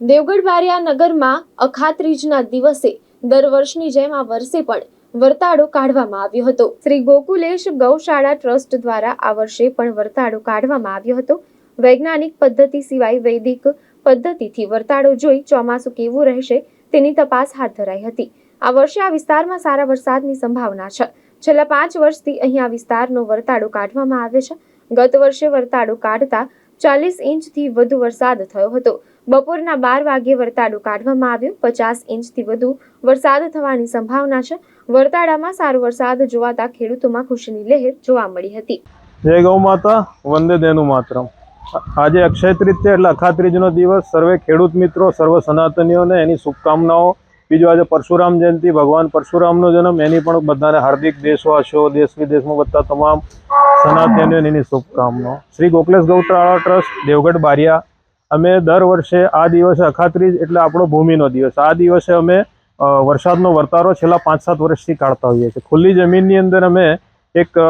દેવગઢ બારિયા નગરમાં અખાત્રીજના દિવસે દર વર્ષની જેમ આ વર્ષે પણ વર્તાળો કાઢવામાં આવ્યો હતો. શ્રી ગોકુલેશ ગૌશાળા ટ્રસ્ટ દ્વારા આ વર્ષે પણ વર્તાળો કાઢવામાં આવ્યો હતો. વૈજ્ઞાનિક પદ્ધતિ સિવાય વૈદિક પદ્ધતિથી વર્તાળો જોઈ ચોમાસું કેવું રહેશે તેની તપાસ હાથ ધરાઈ હતી. આ વર્ષે આ વિસ્તારમાં સારા વરસાદની સંભાવના છે. છેલ્લા પાંચ વર્ષથી અહીં આ વિસ્તારનો વર્તાળો કાઢવામાં આવે છે. ગત વર્ષે વર્તાળો કાઢતા ચાલીસ ઇંચથી વધુ વરસાદ થયો હતો. બપોરના બાર વાગ્યે વરતાડું કાઢવામાં આવ્યો. પચાસ ઇંચથી વધુ વરસાદ થવાની સંભાવના છે. વરતાડામાં સારો વરસાદ જોવાતા ખેડૂતોમાં ખુશીની લહેર જોવા મળી હતી. જય ગૌ માતા, વંદે દેનું માતરમ. આજે અક્ષય તૃતીય એટલે અખાત્રીજનો દિવસ. સર્વે ખેડૂત મિત્રો, સર્વ સનાતનીઓને એની શુભકામનાઓ. બીજું આજે પરશુરામ જયંતિ. ભગવાન પરશુરામનો જન્મ. એની પણ બધાને હાર્દિક દેશવાસીઓ, દેશ વિદેશમાં બધા તમામ સનાતનીઓને એની શુભકામનાઓ. શ્રી ગોકલેશ ગૌશાળા ટ્રસ્ટ, દેવગઢ બારિયા. અમે દર વર્ષે આ દિવસે અખાત્રીજ એટલે આપણો ભૂમિનો દિવસ. આ દિવસે અમે વરસાદનો વર્તારો છેલ્લા પાંચ સાત વર્ષથી કાઢતા હોઈએ છીએ. ખુલ્લી જમીનની અંદર અમે એક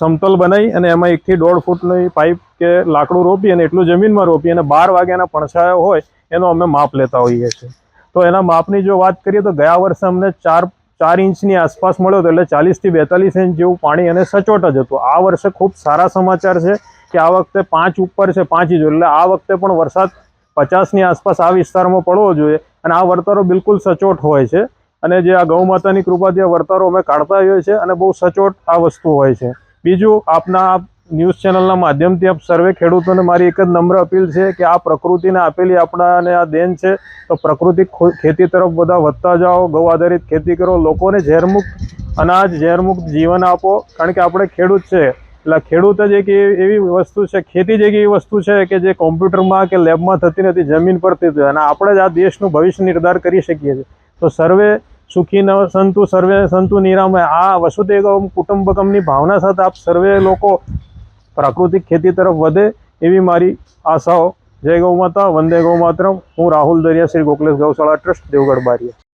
સમતલ બનાવી અને એમાં એકથી દોઢ ફૂટની પાઇપ કે લાકડું રોપી અને એટલું જમીનમાં રોપી અને બાર વાગ્યાના પણછાયો હોય એનો અમે માપ લેતા હોઈએ છીએ. તો એના માપની જો વાત કરીએ તો ગયા વર્ષે અમને ચાર ચાર ઇંચની આસપાસ મળ્યો હતો એટલે ચાલીસથી બેતાલીસ ઇંચ જેવું પાણી અને સચોટ જ હતું. આ વર્ષે ખૂબ સારા સમાચાર છે કે આ વખતે પાંચ ઉપર છે, પાંચ ઇંચ. એટલે આ વખતે પણ વરસાદ પચાસની આસપાસ આ વિસ્તારમાં પડવો જોઈએ અને આ વર્તારો બિલકુલ સચોટ હોય છે. અને જે આ ગૌ માતાની કૃપાથી આ વર્તારો અમે કાઢતા હોઈએ છીએ અને બહુ સચોટ આ વસ્તુ હોય છે. બીજું આપના ન્યૂઝ ચેનલના માધ્યમથી આપ સર્વે ખેડૂતોને મારી એક જ નમ્ર અપીલ છે કે આ પ્રકૃતિને આપેલી આપણાને આ દેન છે. તો પ્રાકૃતિક ખેતી તરફ બધા વધતા જાઓ, ગૌ આધારિત ખેતી કરો, લોકોને ઝેરમુક્ત અનાજ, ઝેરમુક્ત જીવન આપો. કારણ કે આપણે ખેડૂત છે. એટલે ખેડૂત જ એક એવી વસ્તુ છે, ખેતી જ એક એવી વસ્તુ છે કે જે કોમ્પ્યુટરમાં કે લેબમાં થતી નથી, જમીન પર થતી અને આપણે જ આ દેશનું ભવિષ્ય નિર્ધાર કરી શકીએ છીએ. તો સર્વે સુખી ન સંતુ, સર્વે સંતુ નિરામય. આ વસુદેવ કુટુંબકમની ભાવના સાથે આપ સર્વે લોકો પ્રાકૃતિક ખેતી તરફ વધે એવી મારી આશાઓ. જય ગૌ માતા, વંદે ગૌ માતરમ. હું રાહુલ દરિયા, શ્રી ગોકલેશ ગૌશાળા ટ્રસ્ટ, દેવગઢ બારિયા.